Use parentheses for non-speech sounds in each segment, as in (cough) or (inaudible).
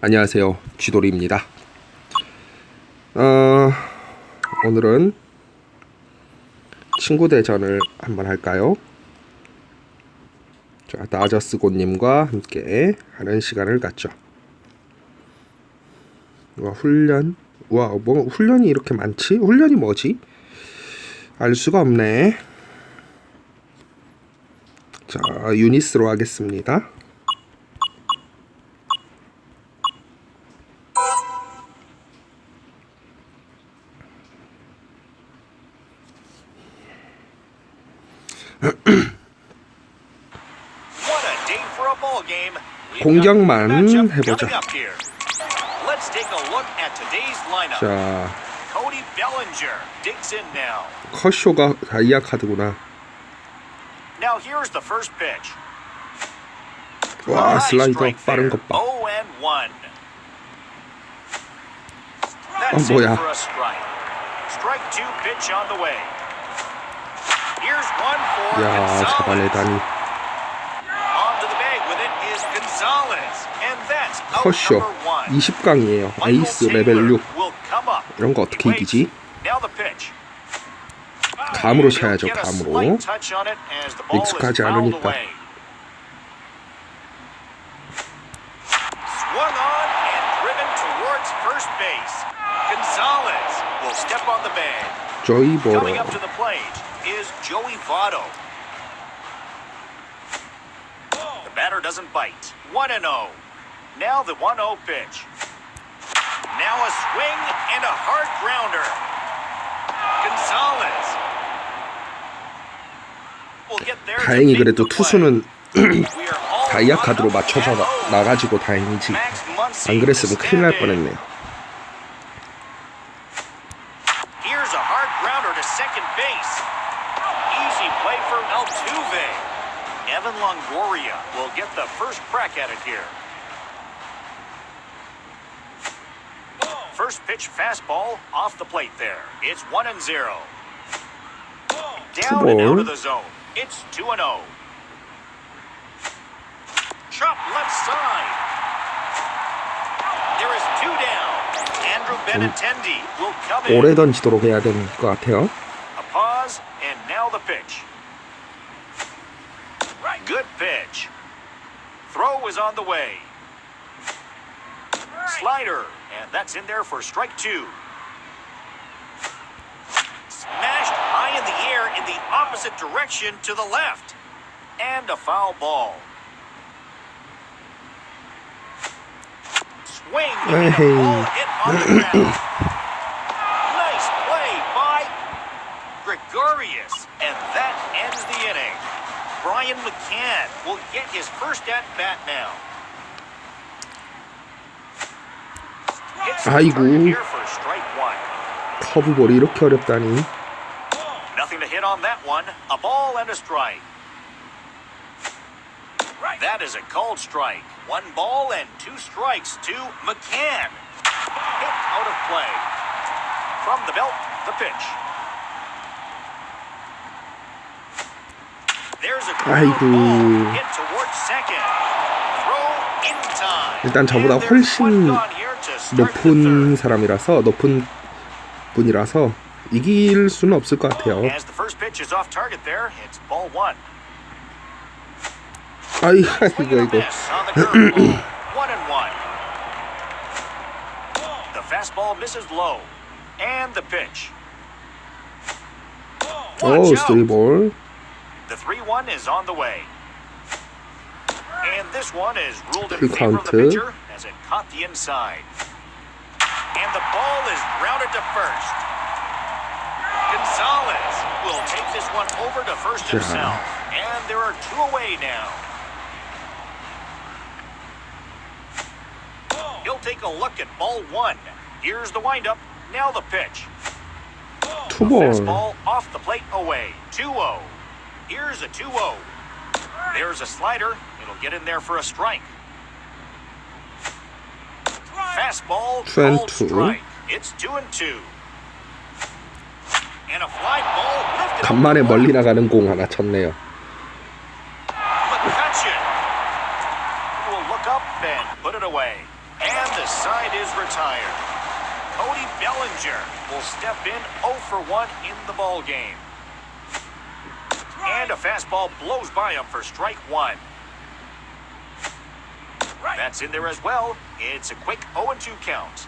안녕하세요. 쥐돌이입니다. 어, 오늘은 친구 대전을 한번 할까요? 자, 나저스고님과 함께 하는 시간을 갖죠. 와, 훈련? 와, 뭐 훈련이 이렇게 많지? 훈련이 뭐지? 알 수가 없네. 자, 유니스로 하겠습니다. 공격만 해보자. 자, 커쇼가 다이아 카드구나. 와 슬라이더 빠른 것 봐. 아 뭐야? 야 잡아내다니. 커쇼 20강이에요. 에이스 레벨 6 이런 거 어떻게 이기지? 감으로 쳐야죠 감으로. 익숙하지 않으니까. 조이보로 Votto. The batter doesn't bite. 1 and 0. Now the 1 0 pitch. Now a swing and a hard grounder. Gonzalez. will get there 다행히 그래도. 투수는 다이아 카드로 맞춰서 나, oh. 나가지고 다행이지. 안 그랬으면 큰일 날. 뻔했네요. the first crack at it here. First pitch fastball off the plate there. It's 1 and 0. Down and out ball. of the zone. It's 2 and 0. Chop left side. There is two down. Andrew Benintendi will come in. 오래 던지도록 해야 되는 것 같아요. A pause, and now the pitch. Good pitch. Throw is on the way. Slider, and that's in there for strike two. Smashed high in the air in the opposite direction to the left. And a foul ball. Swing and a ball hit on the ground. (clears throat) Nice play by Gregorius, and that ends the inning. Brian McCann will get his first at bat now. Hits the 아이고. target here for strike one. 커브볼이 이렇게 어렵다니. Nothing to hit on that one. A ball and a strike. That is a called strike. One ball and two strikes to McCann. Hit out of play. From the belt, the pitch. 아이고. 일단 저보다 훨씬 높은 사람이라서 높은 분이라서 이길 수는 없을 것 같아요. 아이 이거 이거. 오 스리볼. The 3-1 is on the way. And this one is ruled in favor of the pitcher as it caught the inside. And the ball is grounded to first. Gonzalez will take this one over to first himself. And there are two away now. He'll take a look at ball one. Here's the windup. Now the pitch. 투볼. Fastball off the plate away. 2-0. Here's a 2-0. There's a slider. It'll get in there for a strike. Fastball Two and called two. strike. It's 2 and 2. And a fly ball lifted up 간만에 the 멀리 wall. 나가는 공 하나 쳤네요. McCutcheon will look up and put it away. And the side is retired. Cody Bellinger will step in 0 for 1 in the ball game. And a fastball blows by him for strike one. That's in there as well. It's a quick 0 2 count.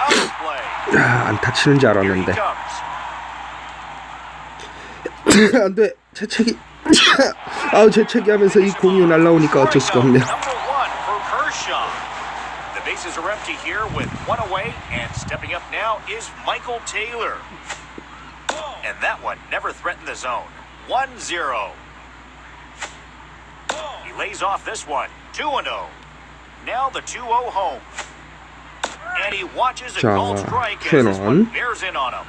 Out of play. 야, 안타 치는 줄 Here he 알았는데. (coughs) comes. 안 돼. 재채기. (coughs) 아우, 재채기 하면서 이 공이 날라오니까 어쩔 수가 없네요. Number one for Kershaw. The bases are empty here with one away, and stepping up now is Michael Taylor. And that one never threatened the zone. 1 0. He lays off this one. 2 0. Now the 2 0 home. And he watches a 자, called strike as this one 캐논. bears in on him.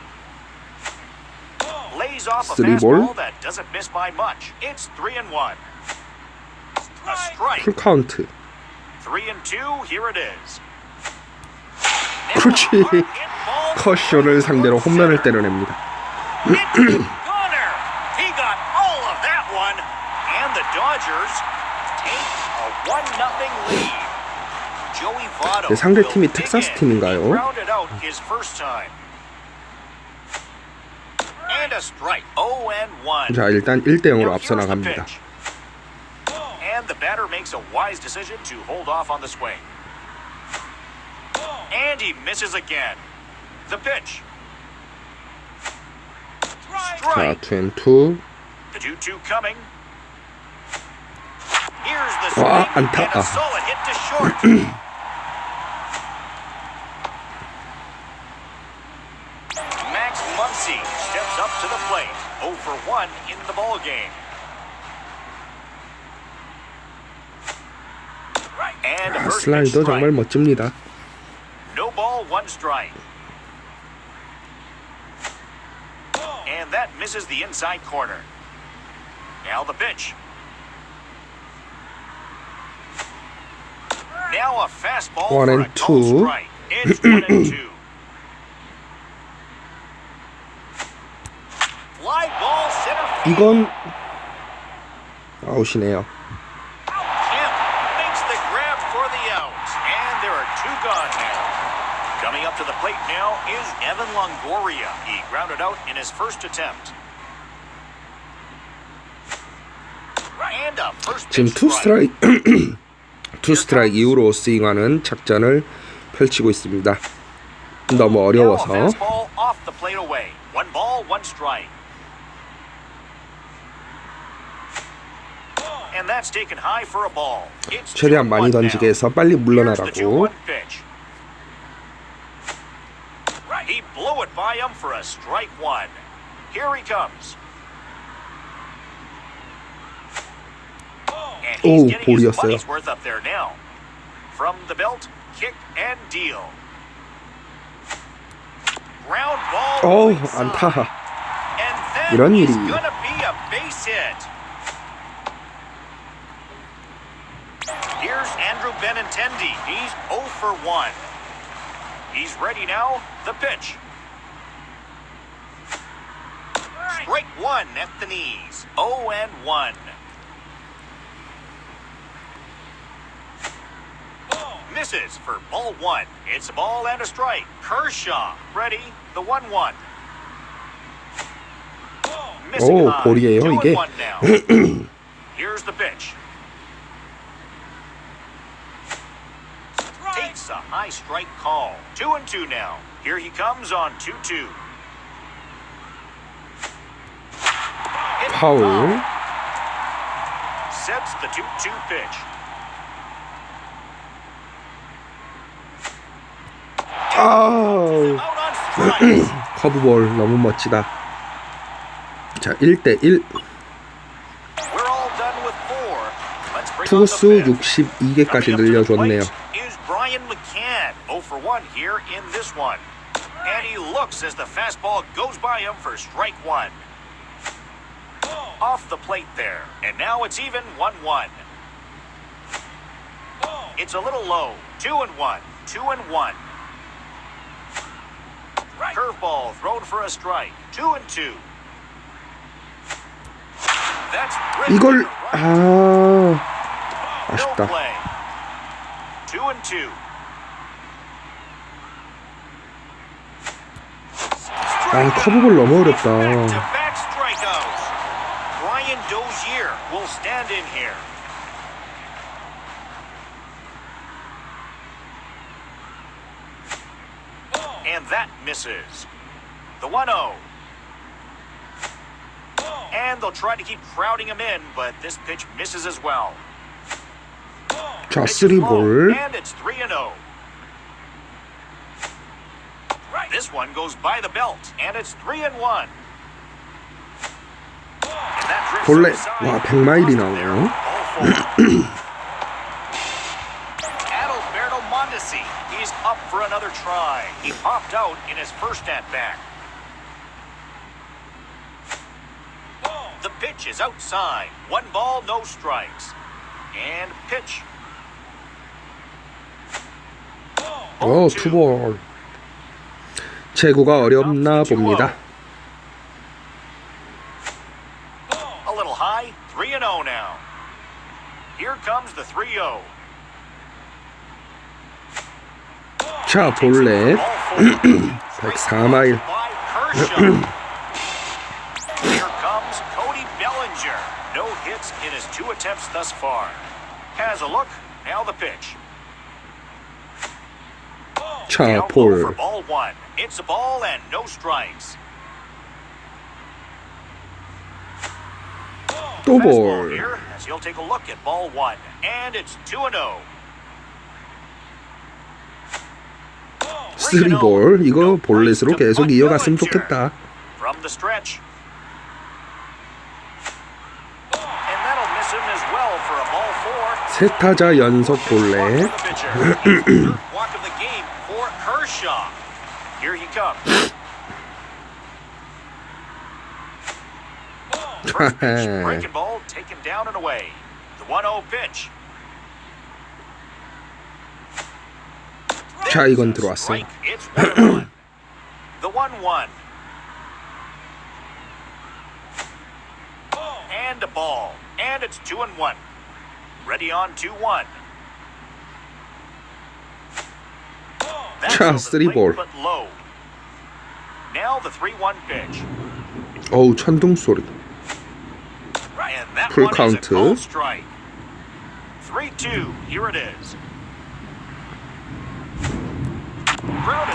Lays off a Three fastball ball. that doesn't miss by much. It's 3 and 1. A strike. 풀 카운트. Three and two, here it is. 그렇지. 커쇼를 상대로 홈런을 때려냅니다. Gunner. He got all of that one. And the Dodgers take a one nothing lead. Joey Votto. 네, 상대 will 팀이 dig 텍사스 in. 팀인가요? He grounded out his first time. And a strike. 0 and 1. 자, 일단 1대 0으로 Now 앞서 here's the 나갑니다. pitch. And the batter makes a wise decision to hold off on the swing. And he misses again. The pitch. 자, Strike. 투앤투. The 2-2 coming. Here's (clears throat) the 와, swing 안타. and a 아. solid hit to short. Max Muncy steps up to the plate. 0 for 1 in the ball game. And a 아, first pitch 슬라이더 strike. 정말 멋집니다. No ball, one strike. And that misses the inside corner. Now the pitch. Now a fastball One for and a called two. strike. It's one and two. (clears throat) Fly ball center field. 이건 아웃이네요. Now is Evan Longoria. He grounded out in his first attempt. 지금 투 strike. 스트라이크 투 스트라이크 이후로 스윙하는 작전을 펼치고 있습니다. 너무 어려워서 최대한 많이 2-1 now. 던지게 해서 빨리 물러나라고 2-1 pitch. He blew it by him for a strike one. Here he comes. And he's 오, getting his 볼이었어요. money's worth up there now. From the belt, kick and deal. Ground ball. 어 right side. 안타. And that 이런 is 일이. gonna be a base hit. Here's Andrew Benintendi. He's 0 for 1. He's ready now. The pitch. Strike one at the knees. 0 and 1. Misses for ball one. It's a ball and a strike. Kershaw ready. The 1 1. Missing oh, high. Two and one now. (clears throat) Here's the pitch. Takes a high strike call. Two and two now. Here he comes on 2 2. 파울. Sets the 2 2 pitch. 아우 Out on strikes. 커브볼 너무 멋지다. 자 1대 1 We're all done with four. Let's bring on the 투수 fifth. 62개까지 Coming up to the 늘려줬네요. 0 for 1 here in this one. And he looks as the fastball goes by him for strike one. Off the plate there. And now it's even 1 1. It's a little low. 2 and 1. 2 and 1. Curveball thrown for a strike. 2 and 2. That's ripped 이걸 to right. 아 아쉽다. No play. Two and two. 아, 커브볼 너무 어렵다. Back-to-back strikeouts. Brian Dozier will stand in here. And that misses. The 1 0. And they'll try to keep crowding him in, but this pitch misses as well. 자, Pitch is 쓰리 low, 볼. And it's 3 and 0. This one goes by the belt, and it's 3 and 1. And that drifts 본래 outside. 와 100마일이 There, 나오네요. ball four. Adalberto Mondesi, he's up for another try. He popped out in his first at bat. The pitch is outside. One ball, no strikes. And pitch. 어, Ball two. 투 재구가 어렵나 봅니다. 자, 볼넷 104마일 No hits in his two attempts thus far. Has a look. Now the pitch. 2차 폴. 또 볼. 쓰리볼 이거 볼넷으로 계속 이어갔으면 좋겠다. 세 타자 연속 볼넷. (clears throat) Kershaw. Here he comes. First (laughs) pitch, breaking ball, taken down and away. The 1-0 pitch. 자, 이건 들어왔어요. Strike. It's (clears throat) 1-1. The 1-1. And a ball. And it's 2 and 1. Ready on 2-1. 자, 쓰리볼. 어우, 천둥 소리. 풀 카운트. 3-2. Here it is.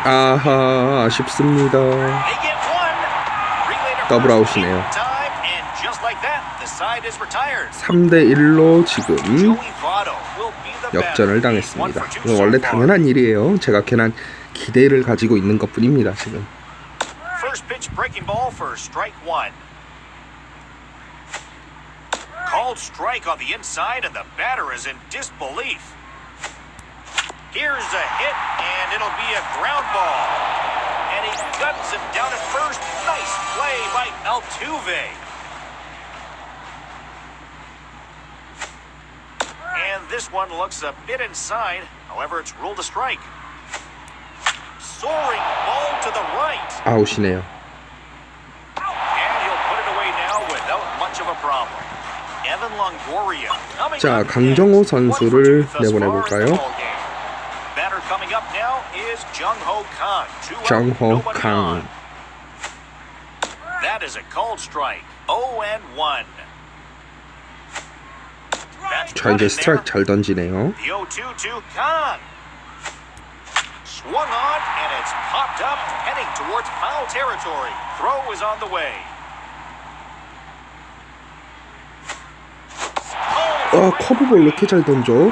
아하 아쉽습니다 더블 아웃이네요 3대1로 지금 역전을 당했습니다. 원래. 당연한 일이에요. 제가 괜한 기대를 가지고 있는. 지금. Play by Altuve. And this one looks a bit inside. However, it's ruled a strike. Soaring ball to the right. 아웃이네요. And he'll put it away now without much of a problem. Evan Longoria. coming 자, up 강정호 next. One for 선수를 two thus 내보내볼까요? far in the ballgame. Batter coming up now is Jung Ho Kang. Two out, 정호 nobody 강. on. That is a called strike. 0 and 1. 자, 이제 스트라이크. 잘 던지네요. The 0 2 to Kang. Swung on, and it's popped up, heading towards foul territory. Throw is on the way. 아, 커브볼 왜 이렇게 잘 던져?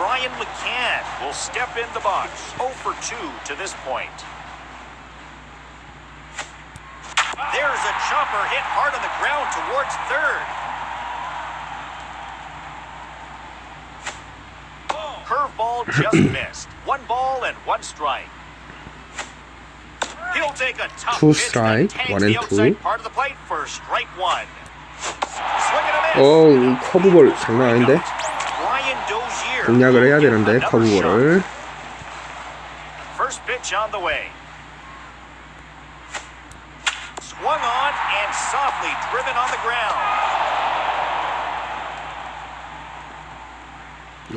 Brian McCann will step in the box. 0 for 2 to this point. There's a chopper hit hard on the ground towards third. curveball just (clears throat) missed. One ball and one strike. He'll take a tough Two pitch strike, that tanks one the and outside two. part of the plate for strike one. Swing and a miss. 어우 커브볼 장난 아닌데 Brian Dozier. 공략을 해야 되는데 커브볼을.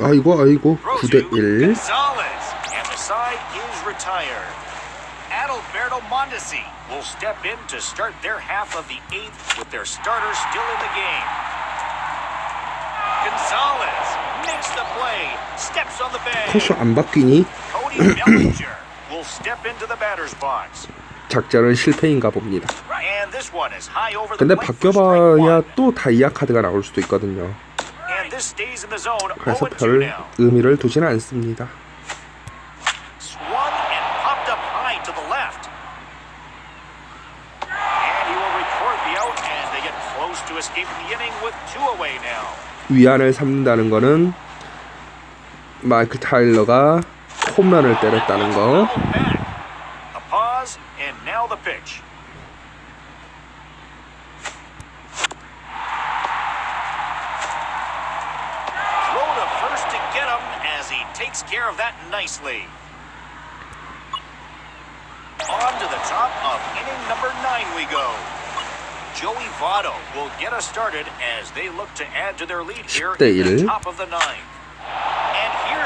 아이고 아이고 Throw 9대 to 1 Gonzalez, and the side is retired. Adalberto Mondesi will step in to start their half of the eighth with their starters still in the game. Gonzalez 커쇼 안 바뀌니? 작전은 실패인가 봅니다. 근데 바뀌어봐야 또 다이아 카드가 나올 수도 있거든요. 그래서 별 의미를 두지는 않습니다. 위안을 삼는다는 거는 마이클 타일러가 홈런을 때렸다는 거 Fouled back. A pause, and now the pitch. Throw to first to get him as he takes care of that nicely. On to the top of inning number nine we go. Joey Votto will get us started as they look to add to their lead here 10대 in the 1. top of the ninth.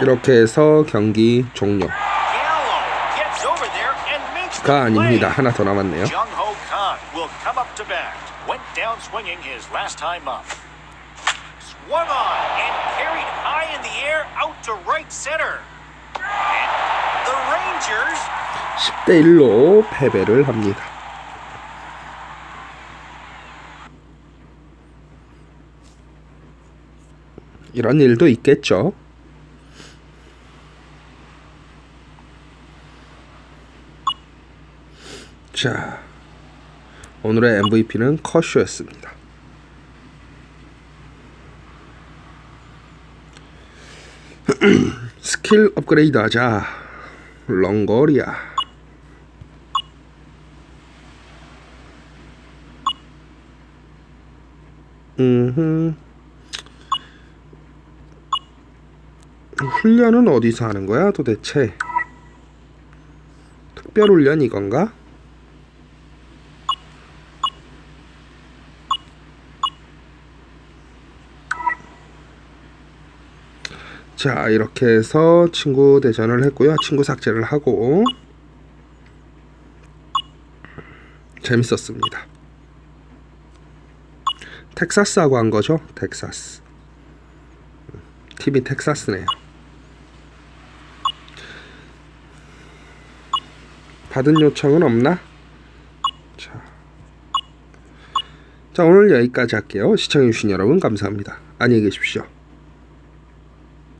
이렇게 해서 경기 종료. 가 아닙니다. 하나 더 남았네요. 10대 1로 패배를 합니다. 이런 일도 있겠죠. 자 오늘의 MVP는 커쇼였습니다. (clears throat) 스킬 업그레이드 하자. lon거리아. 음 훈련은 어디서 하는 거야 도대체? 특별 훈련 이건가? 자 이렇게 해서 친구 대전을 했고요. 친구 삭제를 하고. 재밌었습니다. 텍사스하고 한 거죠? 텍사스. 팀이 텍사스네요 받은 요청은 없나? 자, 자 오늘 여기까지 할게요. 시청해주신 여러분 감사합니다. 안녕히 계십시오